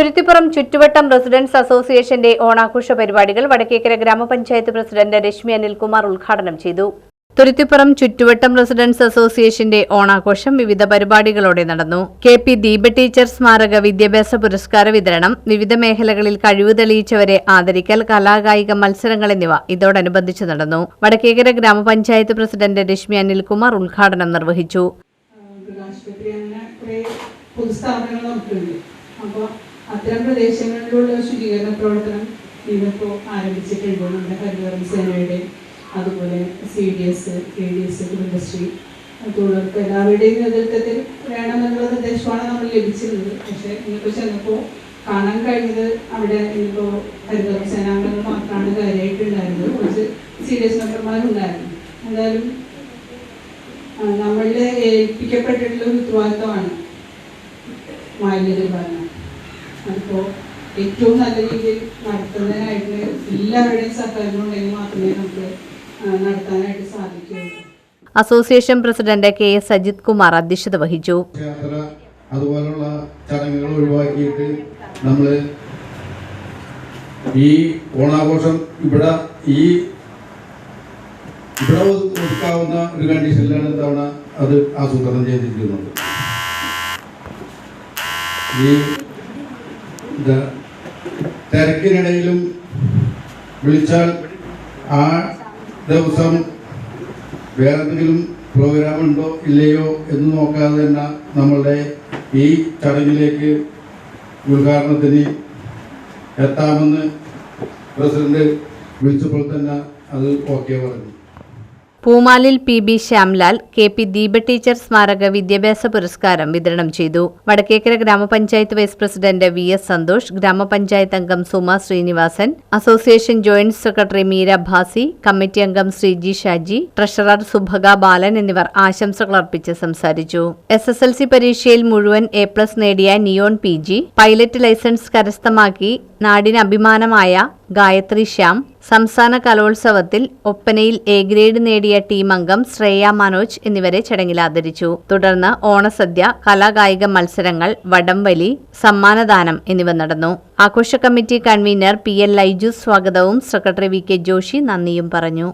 തുരുത്തിപ്പുറം ചുറ്റുവട്ടം റെസിഡൻസ് അസോസിയേഷന്റെ ഓണാഘോഷ പരിപാടികൾ വടക്കേക്കര ഗ്രാമപഞ്ചായത്ത് പ്രസിഡന്റ് രശ്മി അനിൽകുമാർ ഉദ്ഘാടനം ചെയ്തു. തുരുത്തിപ്പുറം ചുറ്റുവട്ടം റെസിഡൻസ് അസോസിയേഷന്റെ ഓണാഘോഷം വിവിധ പരിപാടികളോടെ നടന്നു. കെ പി ദീപ ടീച്ചർ സ്മാരക വിദ്യാഭ്യാസ പുരസ്കാര വിതരണം വിവിധ മേഖലകളിൽ കഴിവ് തെളിയിച്ചവരെ ആദരിക്കൽ കലാകായിക മത്സരങ്ങൾ എന്നിവ ഇതോടനുബന്ധിച്ച് നടന്നു. വടക്കേക്കര ഗ്രാമപഞ്ചായത്ത് പ്രസിഡന്റ് രശ്മി അനിൽകുമാർ ഉദ്ഘാടനം നിർവഹിച്ചു. അത്തരം പ്രദേശങ്ങളിലുള്ള ശുചീകരണ പ്രവർത്തനം ഇന്നിപ്പോൾ ആരംഭിച്ചിട്ടുണ്ട് നമ്മുടെ ഹരിതകർമ്മ സേനയുടെ അതുപോലെ C D S K D S Kudumbashree തൊഴിലുറപ്പ് എല്ലാവരുടെയും നേതൃത്വത്തിൽ വേണമെന്നുള്ള നിർദ്ദേശമാണ് നമ്മൾ ലഭിച്ചിരുന്നത്. പക്ഷേ ഇന്നിപ്പോൾ ചെന്നപ്പോൾ കാണാൻ കഴിഞ്ഞത് അവിടെ ഇന്നിപ്പോൾ ഹരിതകർമ്മ സേനാംഗങ്ങൾ മാത്രമാണ് കാര്യമായിട്ടുണ്ടായിരുന്നത്. കുറച്ച് സീരിയസ് മെമ്പർമാരുണ്ടായിരുന്നു. എന്തായാലും നമ്മളുടെ ഏൽപ്പിക്കപ്പെട്ടിട്ടുള്ള ഉത്തരവാദിത്തമാണ് മാലിന്യ നിർമ്മാണം. അതിപ്പോൾ ഏറ്റവും നല്ല രീതിയിൽ നടത്തുന്നതിനായിട്ട് എല്ലാവരുടെയും സഹകരണം ഉണ്ടെങ്കിൽ മാത്രമേ നമുക്ക് നടത്താനായിട്ട് സാധിക്കുകയുള്ളൂ. Association president K S Sajith Kumar അധ്യക്ഷത വഹിച്ചു. യാത്ര അതുപോലുള്ള ചടങ്ങുകൾ ഒഴിവാക്കിയിട്ട് നമ്മൾ ഈ ഓണാഘോഷം ഇവിടെ ഈ ഇവിടെ ഒതു- ഒതുക്കാവുന്ന ഒരു കണ്ടീഷനിലാണ് തവണ അത് ആസൂത്രണം ചെയ്തിരിക്കുന്നത്. ഈ ഇത് തിരക്കിനിടയിലും വിളിച്ചാൽ ആ ദിവസം വേറെ എന്തെങ്കിലും പ്രോഗ്രാം ഉണ്ടോ ഇല്ലയോ എന്ന് നോക്കാതെ തന്നെ നമ്മളുടെ ഈ ചടങ്ങിലേക്ക് ഉദ്ഘാടനത്തിന് എത്താമെന്ന് പ്രസിഡന്റ് വിളിച്ചപ്പോൾ തന്നെ അത് ഓക്കെ പറഞ്ഞു. പൂമാലിൽ P B Shyamlal K P Deepa teacher സ്മാരക വിദ്യാഭ്യാസ പുരസ്കാരം വിതരണം ചെയ്തു. വടക്കേക്കര ഗ്രാമപഞ്ചായത്ത് vice president V S Santhosh ഗ്രാമപഞ്ചായത്ത് അംഗം Suma Sreenivasan association joint secretary Meera Bhasi committee അംഗം ശ്രീജി ഷാജി ട്രഷറർ സുഭഗ ബാലൻ എന്നിവർ ആശംസകൾ അർപ്പിച്ച് സംസാരിച്ചു. എസ് എസ് എൽ സി പരീക്ഷയിൽ മുഴുവൻ എ പ്ലസ് നേടിയ Neon P G pilot licence കരസ്ഥമാക്കി നാടിന് അഭിമാനമായ ഗായത്രി ശ്യാം സംസ്ഥാന കലോത്സവത്തിൽ ഒപ്പനയിൽ എ ഗ്രേഡ് നേടിയ ടീം അംഗം ശ്രേയ മനോജ് എന്നിവരെ ചടങ്ങിൽ ആദരിച്ചു. തുടർന്ന് ഓണസദ്യ കലാകായിക മത്സരങ്ങൾ വടംവലി സമ്മാനദാനം എന്നിവ നടന്നു. ആഘോഷ committee convener P L Laiju സ്വാഗതവും സെക്രട്ടറി വി കെ ജോഷി നന്ദിയും പറഞ്ഞു.